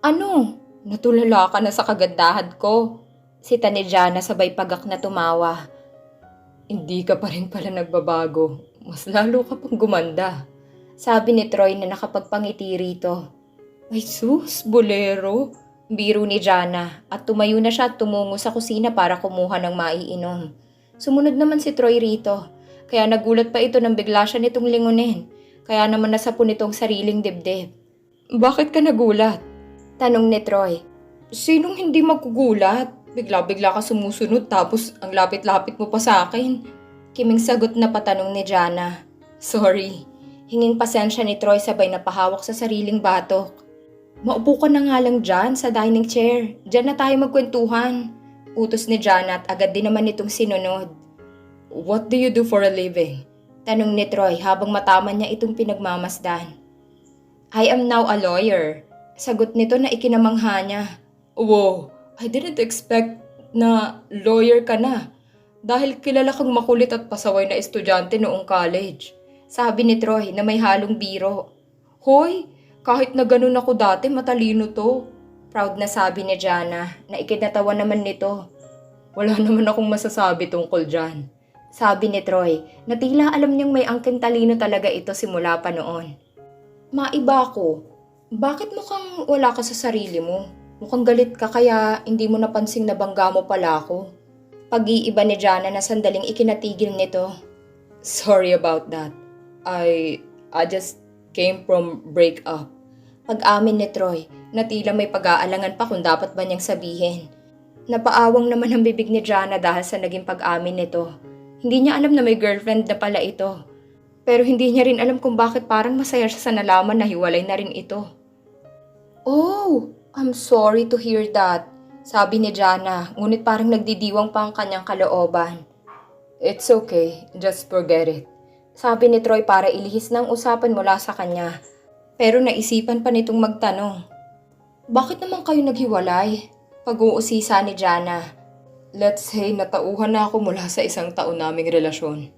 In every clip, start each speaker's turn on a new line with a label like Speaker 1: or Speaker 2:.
Speaker 1: Ano? Natulala ka na sa kagandahan ko. Sita ni Jana sabay pagak na tumawa. Hindi ka pa rin pala nagbabago. Mas lalo ka pang gumanda. Sabi ni Troy na nakapagpangiti rito. Ay sus, bolero. Biro ni Jana at tumayo na siya at tumungo sa kusina para kumuha ng maiinom. Sumunod naman si Troy rito. Kaya nagulat pa ito nang bigla siya nitong lingunin. Kaya naman nasapon nitong sariling dibdib. Bakit ka nagulat? Tanong ni Troy. Sinong hindi magugulat? Bigla-bigla ka sumusunod tapos ang lapit-lapit mo pa sa akin. Kiming sagot na patanong ni Jana. Sorry. Hinging pasensya ni Troy sabay napahawak sa sariling batok. Maupo ka na nga lang dyan sa dining chair. Diyan na tayo magkwentuhan. Utos ni Jana at agad din naman itong sinunod. What do you do for a living? Tanong ni Troy habang matama niya itong pinagmamasdan. I am now a lawyer. Sagot nito na ikinamangha niya. Wow, I didn't expect na lawyer ka na. Dahil kilala kang makulit at pasaway na estudyante noong college. Sabi ni Troy na may halong biro. Hoy, kahit na ganun ako dati, matalino to. Proud na sabi ni Jana na ikinatawa naman nito. Wala naman akong masasabi tungkol dyan. Sabi ni Troy na tila alam niyang may angking talino talaga ito simula pa noon. Maiba ko. Bakit mukhang wala ka sa sarili mo? Mukhang galit ka kaya hindi mo napansing nabangga mo pala ako. Pag-iiba ni Jana na sandaling ikinatigil nito. Sorry about that. I, I just came from breakup. Pag-amin ni Troy na tila may pag-aalangan pa kung dapat ba niyang sabihin. Napaawang naman ang bibig ni Jana dahil sa naging pag-amin nito. Hindi niya alam na may girlfriend na pala ito. Pero hindi niya rin alam kung bakit parang masaya siya sa nalaman na hiwalay na rin ito. Oh, I'm sorry to hear that. Sabi ni Jana, ngunit parang nagdidiwang pa ang kanyang kalooban. It's okay, just forget it. Sabi ni Troy para ilihis ng usapan mula sa kanya. Pero naisipan pa nitong magtanong. Bakit naman kayo naghiwalay? Pag-uusisa ni Jana. Let's say natauhan na ako mula sa isang taon naming relasyon.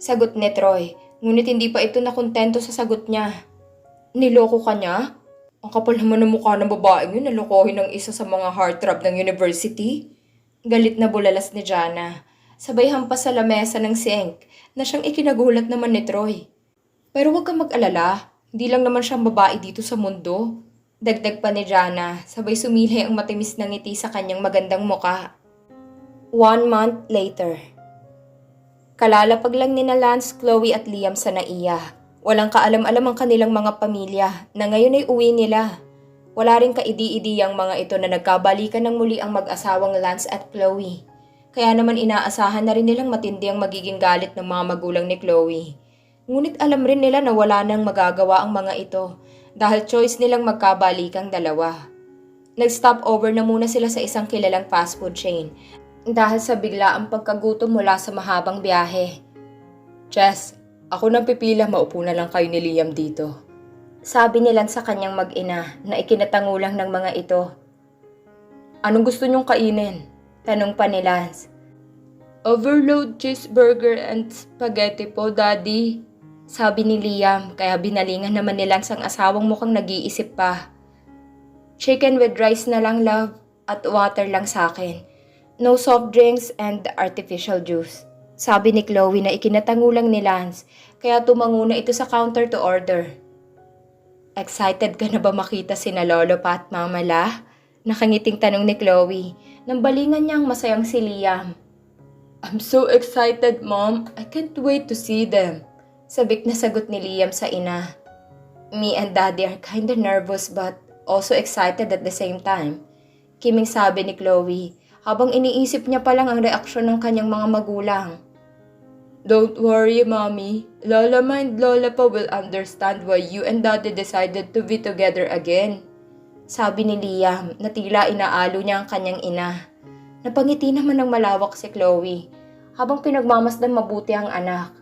Speaker 1: Sagot ni Troy, ngunit hindi pa ito nakontento sa sagot niya. Niloko ka niya? Ang kapal naman ng mukha ng babaeng yun, nalokohin ng isa sa mga heartthrob ng university. Galit na bulalas ni Jana. Sabay hampas sa lamesa ng sink na siyang ikinagulat naman ni Troy. Pero huwag kang mag-alala, hindi lang naman siyang babae dito sa mundo. Dagdag pa ni Jana, sabay sumilay ang matimis na ngiti sa kanyang magandang muka. One month later. Kalalapag lang ni na Lance, Chloe at Liam sa naiya. Walang kaalam-alam ang kanilang mga pamilya na ngayon ay uwi nila. Wala rin kaidi-idi ang mga ito na nagkabalikan ng muli ang mag-asawang Lance at Chloe. Kaya naman inaasahan na rin nilang matindi ang magiging galit ng mga magulang ni Chloe. Ngunit alam rin nila na wala nang magagawa ang mga ito dahil choice nilang magkabalikang dalawa. Nag-stop over na muna sila sa isang kilalang fast food chain dahil sa bigla ang pagkagutom mula sa mahabang biyahe. Jess, ako nang pipila maupo na lang kayo ni Liam dito. Sabi nilan sa kanyang mag-ina na ikinatangulang ng mga ito. Anong gusto niyong kainin? Tanong pa ni Lance. Overload cheeseburger and spaghetti po, Daddy. Sabi ni Liam, kaya binalingan naman ni Lance ang asawang mukhang nag-iisip pa. Chicken with rice na lang, love, at water lang sa akin. No soft drinks and artificial juice. Sabi ni Chloe na ikinatangulang ni Lance, kaya tumango na ito sa counter to order. Excited ka na ba makita sina Lolo pa at Mama La? Nakangiting tanong ni Chloe, nang balingan niyang masayang si Liam. I'm so excited, Mom. I can't wait to see them. Sabik na sagot ni Liam sa ina. Me and Daddy are kinda nervous but also excited at the same time. Kiming sabi ni Chloe, habang iniisip niya pa lang ang reaksyon ng kanyang mga magulang. Don't worry, Mommy. Lola Ma and Lola pa will understand why you and Daddy decided to be together again. Sabi ni Liam na tila inaalo niya ang kanyang ina. Napangiti naman ng malawak si Chloe habang pinagmamasdan mabuti ang anak.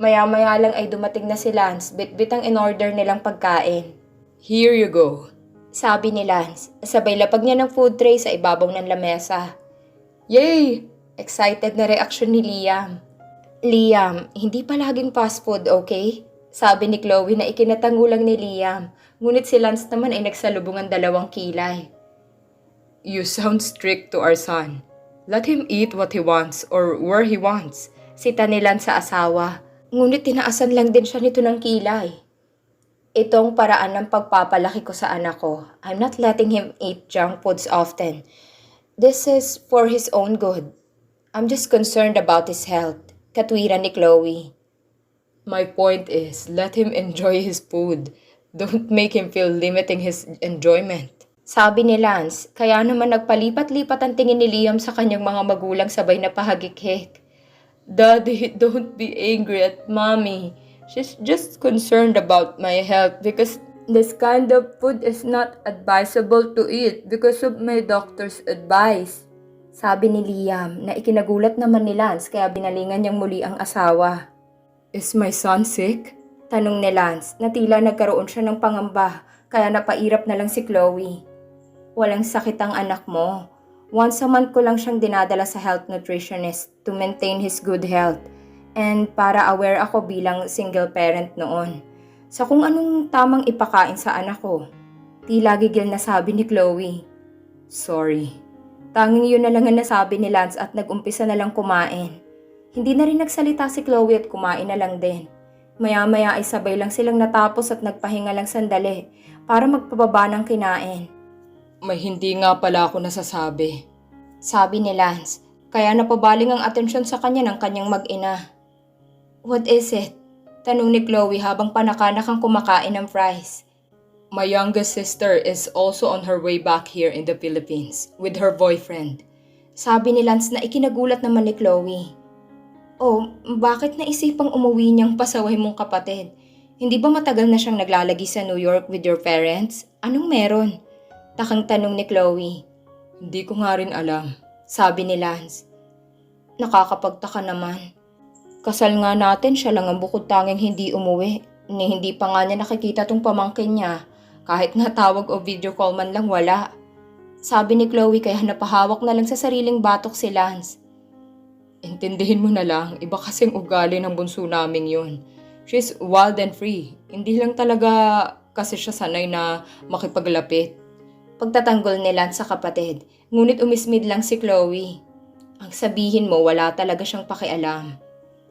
Speaker 1: Maya-maya lang ay dumating na si Lance bit-bit ang in-order nilang pagkain. Here you go. Sabi ni Lance, sabay lapag niya ng food tray sa ibabaw ng lamesa. Yay! Excited na reaksyon ni Liam. Liam, hindi palaging fast food, okay? Sabi ni Chloe na ikinatangulang ni Liam, ngunit si Lance naman ay nagsalubungan dalawang kilay.
Speaker 2: You sound strict to our son. Let him eat what he wants or where he wants.
Speaker 1: Sita ni Lance sa asawa, ngunit tinaasan lang din siya nito ng kilay. Itong paraan ng pagpapalaki ko sa anak ko. I'm not letting him eat junk foods often. This is for his own good. I'm just concerned about his health. Katwiran ni Chloe.
Speaker 2: My point is, let him enjoy his food. Don't make him feel limiting his enjoyment.
Speaker 1: Sabi ni Lance, kaya naman nagpalipat-lipat ang tingin ni Liam sa kanyang mga magulang sabay na pahagikik.
Speaker 2: Daddy, don't be angry at mommy. She's just concerned about my health because this kind of food is not advisable to eat because of my doctor's advice.
Speaker 1: Sabi ni Liam na ikinagulat naman ni Lance kaya binalingan niyang muli ang asawa.
Speaker 2: Is my son sick?
Speaker 1: Tanong ni Lance na tila nagkaroon siya ng pangamba kaya napairap na lang si Chloe. Walang sakit ang anak mo. Once a month ko lang siyang dinadala sa health nutritionist to maintain his good health and para aware ako bilang single parent noon sa kung anong tamang ipakain sa anak ko. Tila gigil na sabi ni Chloe.
Speaker 2: Sorry.
Speaker 1: Tanging yun na lang ang nasabi ni Lance at nag-umpisa na lang kumain. Hindi na rin nagsalita si Chloe at kumain na lang din. Maya-maya ay sabay lang silang natapos at nagpahinga lang sandali para magpababa ng kinain.
Speaker 2: May hindi nga pala ako nasasabi.
Speaker 1: Sabi ni Lance, kaya napabaling ang atensyon sa kanya ng kanyang mag-ina. What is it? Tanong ni Chloe habang panakanakang kumakain ng fries.
Speaker 2: My youngest sister is also on her way back here in the Philippines with her boyfriend.
Speaker 1: Sabi ni Lance na ikinagulat naman ni Chloe. Oh, bakit naisipang umuwi niyang pasaway mong kapatid? Hindi ba matagal na siyang naglalagi sa New York with your parents? Anong meron? Takang tanong ni Chloe.
Speaker 2: Hindi ko nga rin alam.
Speaker 1: Sabi ni Lance. Nakakapagtaka naman. Kasal nga natin siya lang ang bukod tanging hindi umuwi. Ni hindi pa nga niya nakikita tong pamangkin niya. Kahit nga tawag o video call man lang wala. Sabi ni Chloe kaya napahawak na lang sa sariling batok si Lance.
Speaker 2: Intindihin mo na lang, iba kasing ugali ng bunso naming yun. She's wild and free. Hindi lang talaga kasi siya sanay na makipaglapit.
Speaker 1: Pagtatanggol ni Lance sa kapatid, ngunit umismid lang si Chloe. Ang sabihin mo wala talaga siyang pakialam.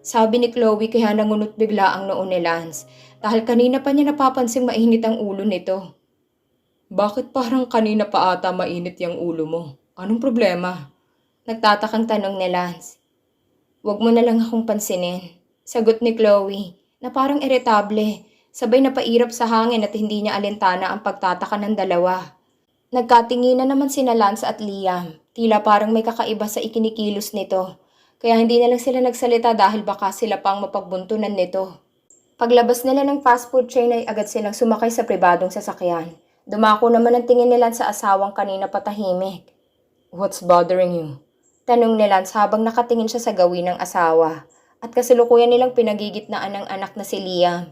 Speaker 1: Sabi ni Chloe kaya nangunot bigla ang noon ni Lance dahil kanina pa niya napapansing mainit ang ulo nito.
Speaker 2: Bakit parang kanina pa ata mainit yung ulo mo? Anong problema?
Speaker 1: Nagtatakang tanong ni Lance. Huwag mo na lang akong pansinin. Sagot ni Chloe na parang iritable, sabay na pairap sa hangin at hindi niya alintana ang pagtataka ng dalawa. Nagkatinginan naman sina Lance at Liam, tila parang may kakaiba sa ikinikilos nito. Kaya hindi na lang sila nagsalita dahil baka sila pang mapagbuntunan nito. Paglabas nila ng fast food chain ay agad silang sumakay sa pribadong sasakyan. Dumako naman ang tingin nila sa asawang kanina patahimik.
Speaker 2: What's bothering you?
Speaker 1: Tanong ni Lance habang nakatingin siya sa gawin ng asawa. At kasalukuyan nilang pinagigitnaan ng anak na si Liam.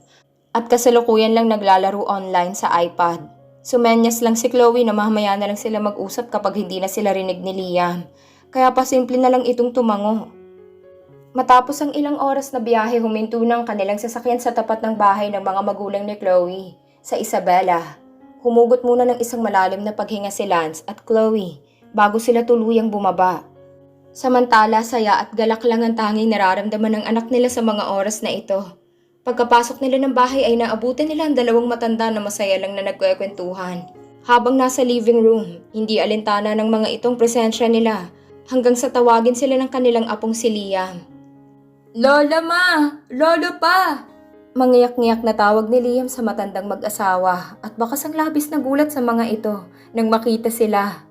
Speaker 1: At kasalukuyan lang naglalaro online sa iPad. Sumenyas lang si Chloe na mamaya na lang sila mag-usap kapag hindi na sila rinig ni Liam. Kaya pasimple na lang itong tumango. Matapos ang ilang oras na biyahe, huminto ng kanilang sasakyan sa tapat ng bahay ng mga magulang ni Chloe, sa Isabela. Humugot muna ng isang malalim na paghinga si Lance at Chloe bago sila tuluyang bumaba. Samantala, saya at galak lang ang tanging nararamdaman ng anak nila sa mga oras na ito. Pagkapasok nila ng bahay ay naabutan nila ang dalawang matanda na masaya lang na nagkwekwentuhan. Habang nasa living room, hindi alintana ng mga itong presensya nila hanggang sa tawagin sila ng kanilang apong si Liam.
Speaker 2: Lola ma! Lolo pa!
Speaker 1: Mangiyak-ngiyak na tawag ni Liam sa matandang mag-asawa at bakas ang labis na gulat sa mga ito nang makita sila.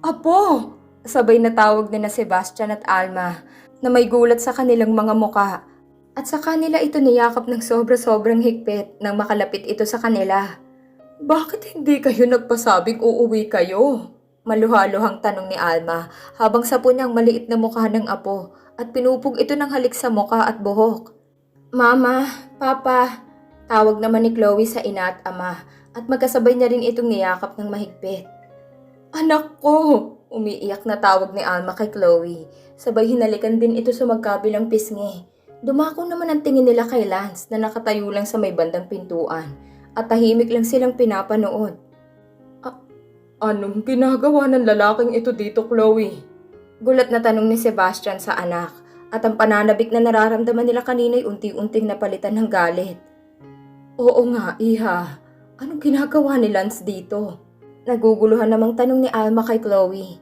Speaker 1: Apo! Sabay na tawag ni na Sebastian at Alma na may gulat sa kanilang mga muka at sa kanila ito niyakap ng sobra-sobrang higpit nang makalapit ito sa kanila.
Speaker 2: Bakit hindi kayo nagpasabing uuwi kayo?
Speaker 1: Maluhaluhang tanong ni Alma habang sapo niyang maliit na mukha ng apo at pinupog ito ng halik sa muka at buhok. Mama, Papa, tawag naman ni Chloe sa ina at ama at magkasabay niya rin itong niyakap ng mahigpit. Anak ko! Umiiyak na tawag ni Alma kay Chloe. Sabay hinalikan din ito sa magkabilang pisngi. Dumako naman ang tingin nila kay Lance na nakatayo lang sa may bandang pintuan at tahimik lang silang pinapanood.
Speaker 2: Anong ginagawa ng lalaking ito dito, Chloe?
Speaker 1: Gulat na tanong ni Sebastian sa anak at ang pananabik na nararamdaman nila kanina'y unti-unting napalitan ng galit. Oo nga, iha. Anong ginagawa ni Lance dito? Naguguluhan namang tanong ni Alma kay Chloe.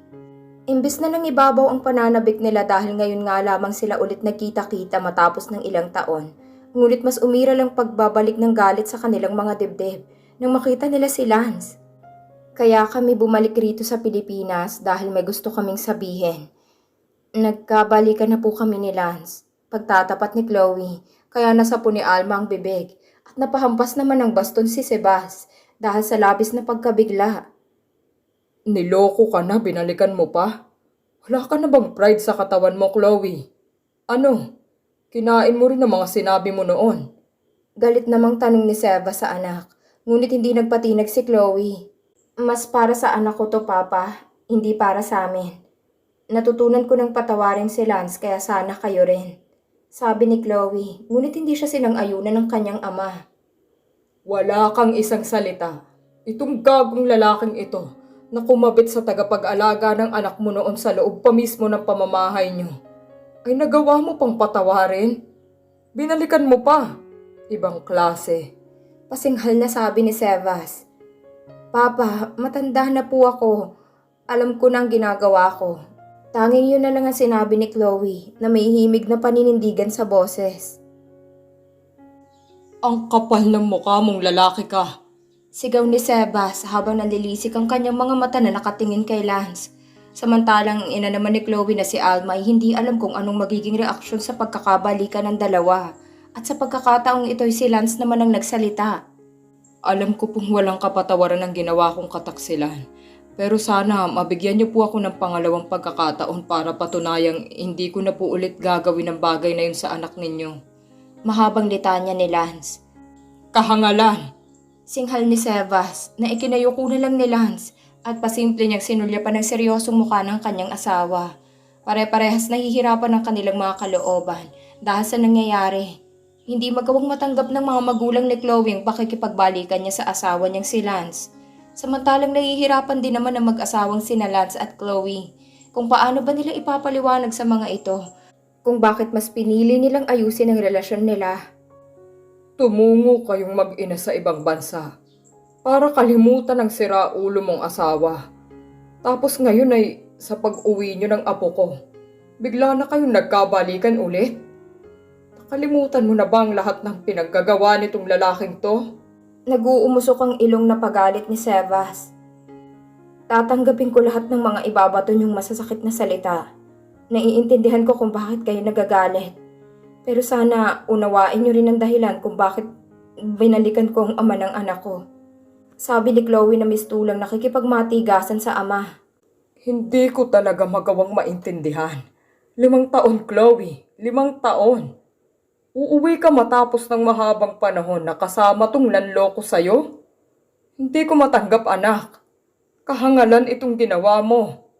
Speaker 1: Imbis na nang ibabaw ang pananabik nila dahil ngayon nga lamang sila ulit nagkita-kita matapos ng ilang taon, ngunit mas umira lang pagbabalik ng galit sa kanilang mga dibdib nang makita nila si Lance. Kaya kami bumalik rito sa Pilipinas dahil may gusto kaming sabihin. Nagkabalikan na po kami ni Lance. Pagtatapat ni Chloe, kaya nasapo ni Alma ang bibig at napahampas naman ng baston si Sebas dahil sa labis na pagkabigla.
Speaker 2: Niloko ka na, binalikan mo pa? Wala ka na bang pride sa katawan mo, Chloe? Ano? Kinain mo rin ang mga sinabi mo noon.
Speaker 1: Galit namang tanong ni Sebas sa anak, ngunit hindi nagpatinag si Chloe. Mas para sa anak ko to, Papa, hindi para sa amin. Natutunan ko ng patawarin si Lance kaya sana kayo rin. Sabi ni Chloe, ngunit hindi siya sinang-ayunan ng kanyang ama.
Speaker 2: Wala kang isang salita. Itong gagong lalaking ito na kumabit sa tagapag-alaga ng anak mo noon sa loob pa mismo ng pamamahay niyo. Ay nagawa mo pang patawarin? Binalikan mo pa. Ibang klase.
Speaker 1: Pasinghal na sabi ni Sebas. Papa, matanda na po ako. Alam ko na ang ginagawa ko. Tanging yun na lang ang sinabi ni Chloe na may himig na paninindigan sa boses.
Speaker 2: Ang kapal ng mukha mong lalaki ka.
Speaker 1: Sigaw ni Sebas habang nalilisik ang kanyang mga mata na nakatingin kay Lance. Samantalang ang ina naman ni Chloe na si Alma ay hindi alam kung anong magiging reaksyon sa pagkakabalikan ng dalawa. At sa pagkakataong ito'y si Lance naman ang nagsalita.
Speaker 2: Alam ko pong walang kapatawaran ang ginawa kong kataksilan. Pero sana mabigyan niyo po ako ng pangalawang pagkakataon para patunayang hindi ko na po ulit gagawin ang bagay na yun sa anak ninyo.
Speaker 1: Mahabang litanya ni Lance.
Speaker 2: Kahangalan!
Speaker 1: Singhal ni Sebas na ikinayuko na lang ni Lance at pasimple niyang sinulya pa ng seryosong mukha ng kanyang asawa. Pare-parehas nahihirapan ang kanilang mga kalooban dahil sa nangyayari. Hindi magawang matanggap ng mga magulang ni Chloe ang pakikipagbalikan niya sa asawa niyang si Lance. Samantalang nahihirapan din naman ang mag-asawang sina Lance at Chloe kung paano ba nila ipapaliwanag sa mga ito kung bakit mas pinili nilang ayusin ang relasyon nila.
Speaker 2: Tumungo kayong mag-ina sa ibang bansa para kalimutan ang siraulo mong asawa. Tapos ngayon ay sa pag-uwi nyo ng apo ko, bigla na kayong nagkabalikan ulit? Nakalimutan mo na ba ang lahat ng pinaggagawa nitong lalaking to?
Speaker 1: Naguumusok ang ilong na pagalit ni Sebas. Tatanggapin ko lahat ng mga ibabato niyong masasakit na salita. Naiintindihan ko kung bakit kayo nagagalit. Pero sana unawain niyo rin ang dahilan kung bakit binalikan ko ang ama ng anak ko. Sabi ni Chloe na mistulang nakikipagmatigasan sa ama.
Speaker 2: Hindi ko talaga magawang maintindihan. Limang taon, Chloe. Limang taon. Uuwi ka matapos ng mahabang panahon na kasama tong lanloko sa'yo? Hindi ko matanggap, anak. Kahangalan itong ginawa mo.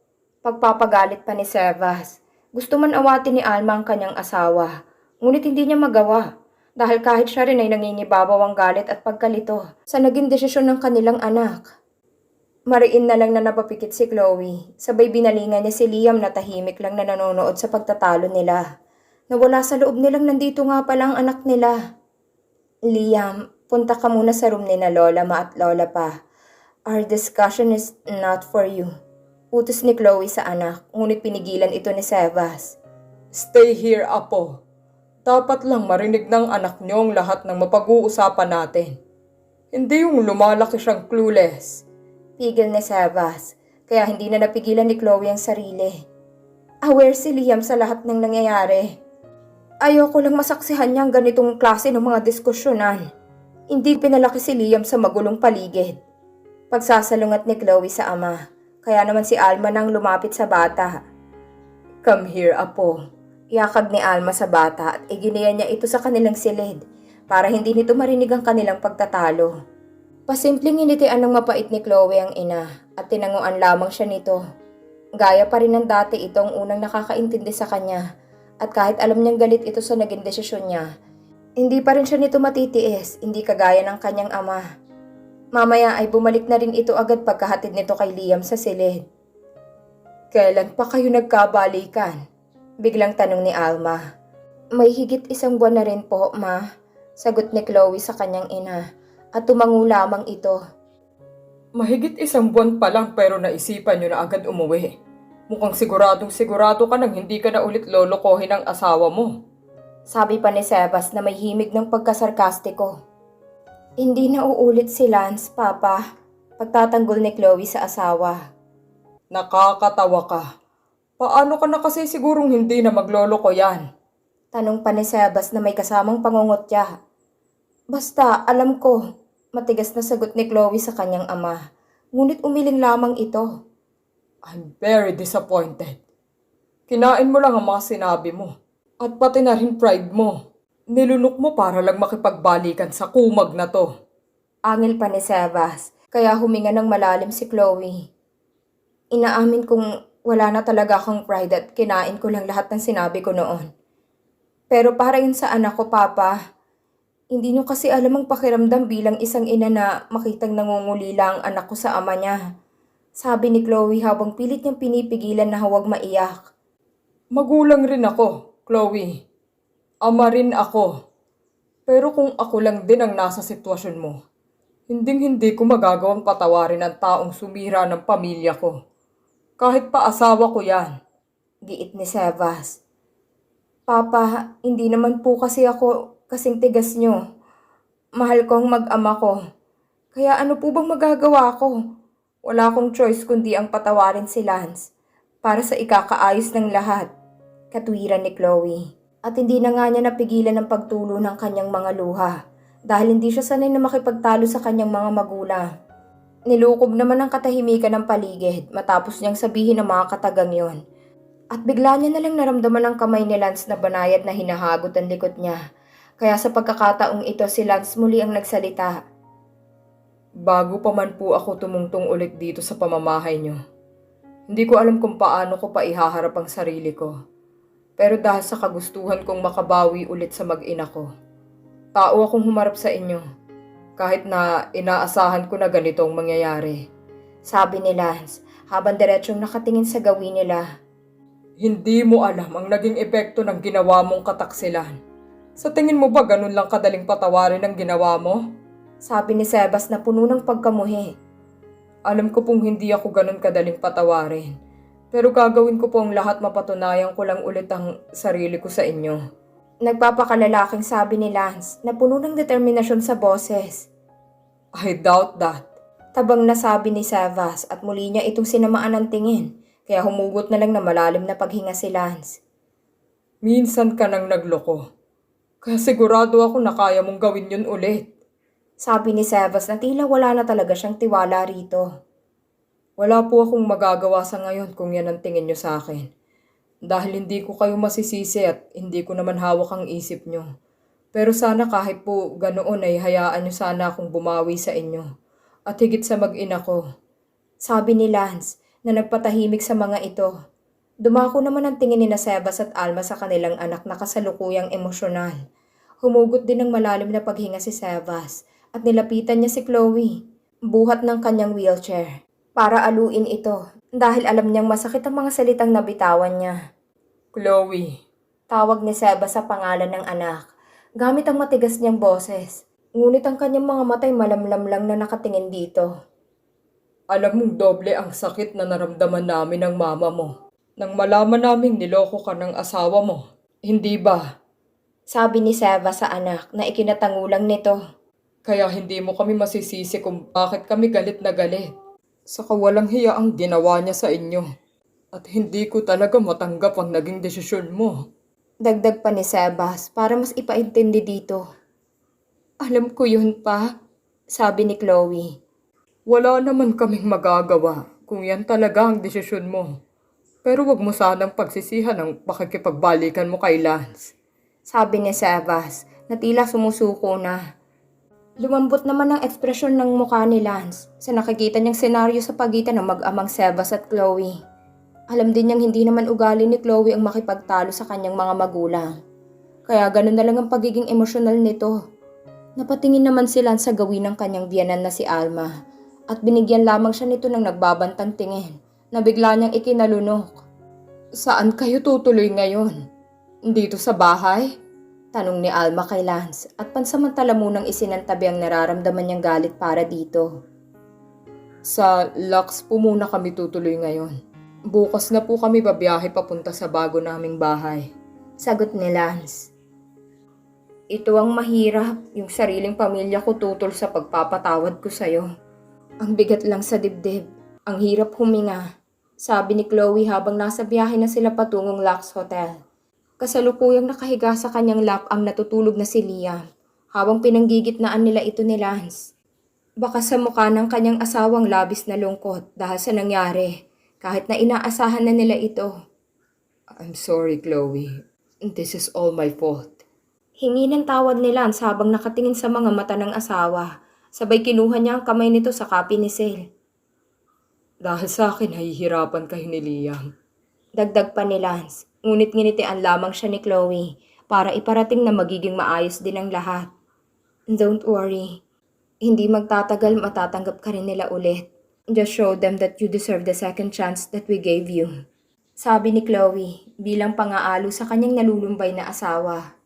Speaker 1: Pagpapagalit pa ni Sebas. Gusto man awatin ni Alma ang kanyang asawa. Ngunit hindi niya magawa. Dahil kahit siya rin ay nangingibabaw ang galit at pagkalito sa naging desisyon ng kanilang anak. Mariin na lang na napapikit si Chloe. Sabay binalingan niya si Liam na tahimik lang na nanonood sa pagtatalo nila. Nawala sa loob nilang nandito nga pala ang anak nila. Liam, punta ka muna sa room ni na Lola Ma at Lola Pa. Our discussion is not for you. Utos ni Chloe sa anak, ngunit pinigilan ito ni Sebas.
Speaker 2: Stay here, Apo. Dapat lang marinig ng anak niyo ang lahat ng mapag-uusapan natin. Hindi yung lumalaki siyang clueless.
Speaker 1: Pigil ni Sebas, kaya hindi na napigilan ni Chloe ang sarili. Aware si Liam sa lahat ng nangyayari. Ayoko lang masaksihan niya ang ganitong klase ng mga diskusyonan. Hindi pinalaki si Liam sa magulong paligid. Pagsasalungat ni Chloe sa ama, kaya naman si Alma nang lumapit sa bata.
Speaker 2: Come here, Apo.
Speaker 1: Yakag ni Alma sa bata at iginiyan niya ito sa kanilang silid para hindi nito marinig ang kanilang pagtatalo. Pasimpleng initian ng mapait ni Chloe ang ina at tinanguan lamang siya nito. Gaya pa rin ng dati itong unang nakakaintindi sa kanya At kahit alam niyang galit ito sa naging desisyon niya, hindi pa rin siya nito matitiis, hindi kagaya ng kanyang ama. Mamaya ay bumalik na rin ito agad pagkahatid nito kay Liam sa silid. Kailan pa kayo nagkabalikan? Biglang tanong ni Alma. May higit isang buwan na rin po, ma. Sagot ni Chloe sa kanyang ina. At tumango lamang ito.
Speaker 2: Mahigit isang buwan pa lang pero naisipan nyo na agad umuwi. Mukhang siguradong sigurado ka nang hindi ka na ulit lolokohin ng asawa mo.
Speaker 1: Sabi pa ni Sebas na may himig ng pagkasarkastiko. Hindi na uulit si Lance, Papa. Pagtatanggol ni Chloe sa asawa.
Speaker 2: Nakakatawa ka. Paano ka na kasi sigurong hindi na magloloko yan?
Speaker 1: Tanong pa ni Sebas na may kasamang pangungutya. Basta, alam ko. Matigas na sagot ni Chloe sa kanyang ama. Ngunit umiling lamang ito.
Speaker 2: I'm very disappointed. Kinain mo lang ang mga sinabi mo. At pati na rin pride mo. Nilunok mo para lang makipagbalikan sa kumag na to.
Speaker 1: Angil pa ni Sebas, kaya huminga ng malalim si Chloe. Inaamin kong wala na talaga akong pride at kinain ko lang lahat ng sinabi ko noon. Pero para yun sa anak ko, Papa. Hindi niyo kasi alam ang pakiramdam bilang isang ina na makitang nangungulila ang anak ko sa ama niya. Sabi ni Chloe habang pilit niyang pinipigilan na huwag maiyak.
Speaker 2: Magulang rin ako, Chloe. Ama rin ako. Pero kung ako lang din ang nasa sitwasyon mo, hinding hindi ko magagawang patawarin ang taong sumira ng pamilya ko. Kahit pa asawa ko yan.
Speaker 1: Giit ni Sebas. Papa, hindi naman po kasi ako kasing tigas niyo. Mahal ko ang mag-ama ko. Kaya ano po bang magagawa ko? Wala akong choice kundi ang patawarin si Lance para sa ikakaayos ng lahat. Katwiran ni Chloe. At hindi na nga niya napigilan ang pagtulo ng kanyang mga luha dahil hindi siya sanay na makipagtalo sa kanyang mga magulang. Nilukob naman ang katahimikan ng paligid matapos niyang sabihin ang mga katagang yon. At bigla niya na lang naramdaman ang kamay ni Lance na banayad na hinahagot ang likod niya. Kaya sa pagkakataong ito si Lance muli ang nagsalita.
Speaker 2: Bago pa man po ako tumungtong ulit dito sa pamamahay niyo. Hindi ko alam kung paano ko pa ihaharap ang sarili ko. Pero dahil sa kagustuhan kong makabawi ulit sa mag-ina ko, tao akong humarap sa inyo. Kahit na inaasahan ko na ganito ang mangyayari.
Speaker 1: Sabi ni Lance habang diretsyong nakatingin sa gawin nila.
Speaker 2: Hindi mo alam ang naging epekto ng ginawa mong kataksilan. Sa tingin mo ba ganun lang kadaling patawarin ang ginawa mo?
Speaker 1: Sabi ni Sebas na puno ng pagkamuhi.
Speaker 2: Alam ko pong hindi ako ganun kadaling patawarin. Pero gagawin ko po ang lahat mapatunayan ko lang ulit ang sarili ko sa inyo.
Speaker 1: Nagpapakalalaking sabi ni Lance na puno ng determinasyon sa boses.
Speaker 2: I doubt that.
Speaker 1: Tabang nasabi ni Savas at muli niya itong sinamaan ng tingin, kaya humugot na lang na malalim na paghinga si Lance.
Speaker 2: Minsan ka nang nagloko. Kaya sigurado ako na kaya mong gawin yun ulit.
Speaker 1: Sabi ni Savas na tila wala na talaga siyang tiwala rito.
Speaker 2: Wala po akong magagawa sa ngayon kung yan ang tingin nyo sa akin. Dahil hindi ko kayo masisisi at hindi ko naman hawak ang isip nyo. Pero sana kahit po ganoon ay hayaan nyo sana akong bumawi sa inyo. At higit sa mag-ina ko.
Speaker 1: Sabi ni Lance na nagpatahimik sa mga ito. Dumako naman ang tingin ni na Sebas at Alma sa kanilang anak na kasalukuyang emosyonal. Humugot din ng malalim na paghinga si Sebas at nilapitan niya si Chloe. Buhat ng kanyang wheelchair para aluin ito dahil alam niyang masakit ang mga salitang nabitawan niya.
Speaker 2: Chloe,
Speaker 1: Tawag ni Seba sa pangalan ng anak, gamit ang matigas niyang boses. Ngunit ang kanyang mga matay malamlam lang na nakatingin dito.
Speaker 2: alam mong doble ang sakit na naramdaman namin ng mama mo. Nang malaman naming niloko ka ng asawa mo. Hindi ba?
Speaker 1: Sabi ni Seba sa anak na ikinatangulang nito.
Speaker 2: Kaya hindi mo kami masisisi kung bakit kami galit na galit. Sa kawalang hiya ang ginawa niya sa inyo. At hindi ko talaga matanggap ang naging desisyon mo.
Speaker 1: Dagdag pa ni Sebas para mas ipaintindi dito. Alam ko yun pa, sabi ni Chloe.
Speaker 2: Wala naman kaming magagawa kung yan talaga ang desisyon mo. Pero wag mo sanang pagsisihan ang pakikipagbalikan mo kay Lance.
Speaker 1: Sabi ni Sebas na tila sumusuko na. Lumambot naman ang ekspresyon ng mukha ni Lance sa nakikita niyang senaryo sa pagitan ng mag-amang Sebas at Chloe. Alam din niyang hindi naman ugali ni Chloe ang makipagtalo sa kanyang mga magulang. Kaya ganun na lang ang pagiging emosyonal nito. Napatingin naman sila sa gawin ng kanyang biyanan na si Alma at binigyan lamang siya nito ng nagbabantang tingin na bigla niyang ikinalunok. Saan kayo tutuloy ngayon? Dito sa bahay? Tanong ni Alma kay Lance at pansamantala munang isinantabi ang nararamdaman niyang galit para dito. Sa Lux po muna kami tutuloy ngayon. Bukas na po kami babiyahe papunta sa bago naming bahay. Sagot ni Lance. Ito ang mahirap, yung sariling pamilya ko tutol sa pagpapatawad ko sa'yo. Ang bigat lang sa dibdib, ang hirap huminga. Sabi ni Chloe habang nasa biyahe na sila patungong Lux Hotel. Kasalukuyang nakahiga sa kanyang lap ang natutulog na si Liam, habang pinanggigitnaan nila ito ni Lance. Baka sa mukha ng kanyang asawang labis na lungkot dahil sa nangyari, kahit na inaasahan na nila ito. I'm sorry, Chloe. This is all my fault. Hingi ng tawad ni Lance habang nakatingin sa mga mata ng asawa. Sabay kinuha niya ang kamay nito sa kapi ni Sale. Dahil sa akin, nahihirapan kayo ni Liam. Dagdag pa ni Lance, ngunit nginitian lamang siya ni Chloe para iparating na magiging maayos din ang lahat. Don't worry. Hindi magtatagal matatanggap ka rin nila ulit. Just show them that you deserve the second chance that we gave you. Sabi ni Chloe bilang pangaalo sa kanyang nalulumbay na asawa.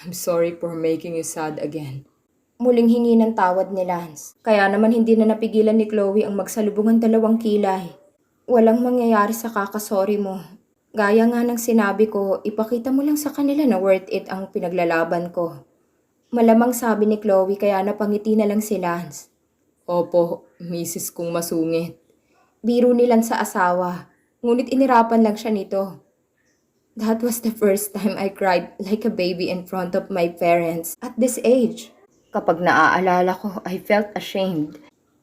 Speaker 1: I'm sorry for making you sad again. Muling hingi ng tawad ni Lance. Kaya naman hindi na napigilan ni Chloe ang magsalubungan dalawang kilay. Walang mangyayari sa kakasorry mo. Gaya nga ng sinabi ko, ipakita mo lang sa kanila na worth it ang pinaglalaban ko. Malamang sabi ni Chloe kaya napangiti na lang si Lance. Opo, misis kong masungit. Biro ni Lance sa asawa, ngunit inirapan lang siya nito. That was the first time I cried like a baby in front of my parents at this age. Kapag naaalala ko, I felt ashamed.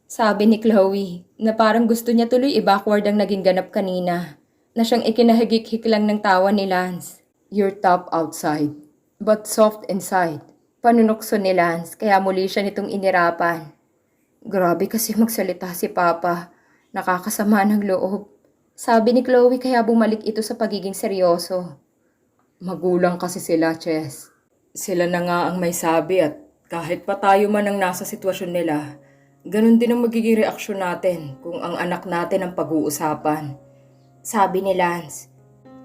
Speaker 1: Sabi ni Chloe na parang gusto niya tuloy i-backward ang naging ganap kanina na siyang ikinahagik-hik lang ng tawa ni Lance. You're tough outside, but soft inside. Panunokso ni Lance kaya muli siya nitong inirapan. Grabe kasi magsalita si Papa. Nakakasama ng loob. Sabi ni Chloe kaya bumalik ito sa pagiging seryoso. Magulang kasi sila, Chess. Sila na nga ang may sabi at kahit pa tayo man ang nasa sitwasyon nila, ganun din ang magiging reaksyon natin kung ang anak natin ang pag-uusapan. Sabi ni Lance,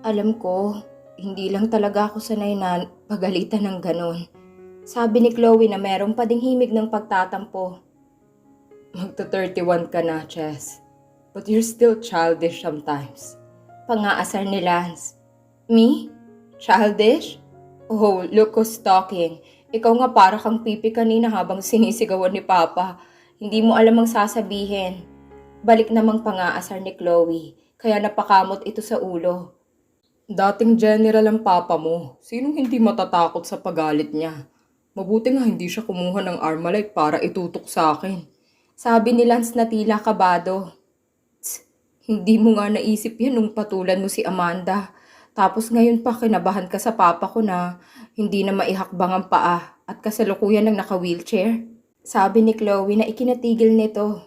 Speaker 1: alam ko, hindi lang talaga ako sanay na pagalitan ng ganun. Sabi ni Chloe na meron pa ding himig ng pagtatampo. Magta 31 ka na, Chess. But you're still childish sometimes. Pangaasar ni Lance. Me? Childish? Oh, look who's talking. Ikaw nga para kang pipi kanina habang sinisigawan ni Papa. Hindi mo alam ang sasabihin. Balik namang pangaasar ni Chloe, kaya napakamot ito sa ulo. Dating general ang papa mo. Sinong hindi matatakot sa pagalit niya? Mabuti nga hindi siya kumuha ng Armalite para itutok sa akin. Sabi ni Lance na tila kabado. Tsk, hindi mo nga naisip yan nung patulan mo si Amanda. Tapos ngayon pa kinabahan ka sa papa ko na hindi na maihakbang ang paa at kasalukuyan ng naka-wheelchair. Sabi ni Chloe na ikinatigil nito.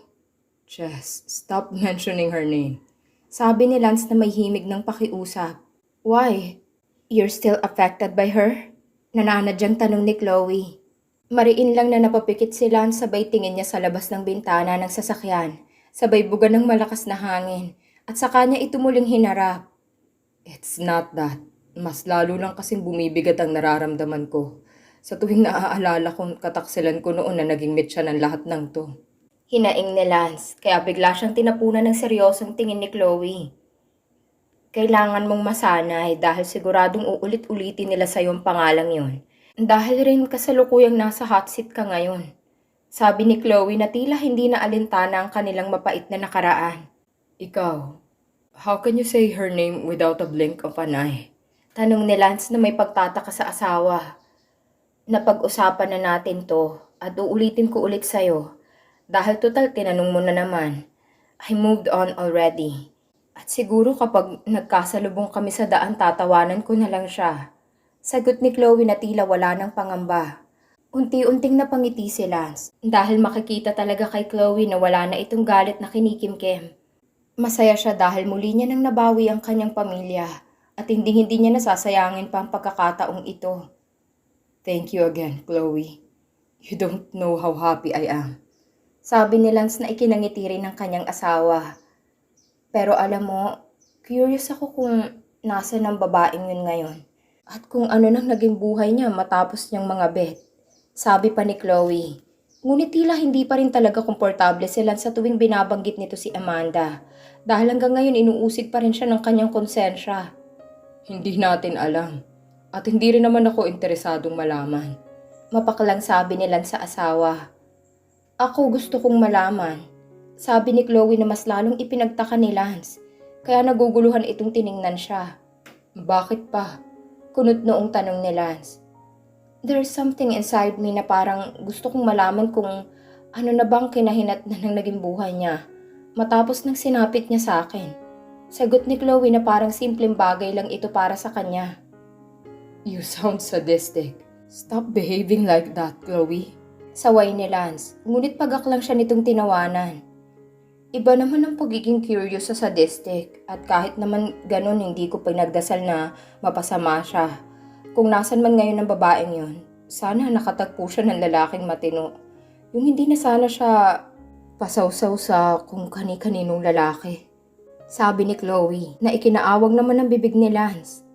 Speaker 1: Jess, stop mentioning her name. Sabi ni Lance na may himig ng pakiusap. Why? You're still affected by her? Nananadyang tanong ni Chloe. Mariin lang na napapikit si Lance sabay tingin niya sa labas ng bintana ng sasakyan. Sabay buga ng malakas na hangin. At sa kanya ito muling hinarap. It's not that. Mas lalo lang kasing bumibigat ang nararamdaman ko. Sa tuwing naaalala kong kataksilan ko noon na naging mitya ng lahat ng to. Hinaing ni Lance, kaya bigla siyang tinapunan ng seryosong tingin ni Chloe. Kailangan mong masanay dahil siguradong uulit-ulitin nila sa iyong pangalang yon. Dahil rin kasalukuyang nasa hot seat ka ngayon. Sabi ni Chloe na tila hindi na alintana ang kanilang mapait na nakaraan. Ikaw, how can you say her name without a blink of an eye? Tanong ni Lance na may pagtataka sa asawa. Napag-usapan na natin to at uulitin ko ulit sa'yo. Dahil total tinanong mo na naman. I moved on already. At siguro kapag nagkasalubong kami sa daan tatawanan ko na lang siya. Sagot ni Chloe na tila wala ng pangamba. Unti-unting napangiti si Lance dahil makikita talaga kay Chloe na wala na itong galit na kinikimkim. Masaya siya dahil muli niya nang nabawi ang kanyang pamilya at hindi-hindi niya nasasayangin pa ang pagkakataong ito. Thank you again, Chloe. You don't know how happy I am. Sabi ni Lance na ikinangiti rin ng kanyang asawa. Pero alam mo, curious ako kung nasa ng babaeng yun ngayon. At kung ano nang naging buhay niya matapos niyang mga bet. Sabi pa ni Chloe. Ngunit tila hindi pa rin talaga komportable si Lance sa tuwing binabanggit nito si Amanda. Dahil hanggang ngayon inuusig pa rin siya ng kanyang konsensya. Hindi natin alam. At hindi rin naman ako interesadong malaman. Mapaklang sabi ni Lance sa asawa. Ako gusto kong malaman. Sabi ni Chloe na mas lalong ipinagtaka ni Lance. Kaya naguguluhan itong tiningnan siya. Bakit pa? Kunot noong tanong ni Lance. There's something inside me na parang gusto kong malaman kung ano na bang kinahinat na ng naging buhay niya matapos nang sinapit niya sa akin. Sagot ni Chloe na parang simpleng bagay lang ito para sa kanya. You sound sadistic. Stop behaving like that, Chloe. Saway ni Lance, ngunit pagak lang siya nitong tinawanan. Iba naman ang pagiging curious sa sadistic at kahit naman ganun hindi ko pinagdasal na mapasama siya. Kung nasan man ngayon ang babaeng yon, sana nakatagpo siya ng lalaking matino. Yung hindi na sana siya pasawsaw sa kung kani-kaninong lalaki. Sabi ni Chloe na ikinaawag naman ng bibig ni Lance.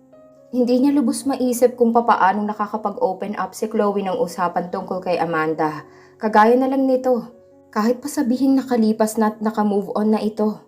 Speaker 1: Hindi niya lubos maisip kung papaanong nakakapag-open up si Chloe ng usapan tungkol kay Amanda. Kagaya na lang nito. Kahit pa sabihin nakalipas na at nakamove on na ito.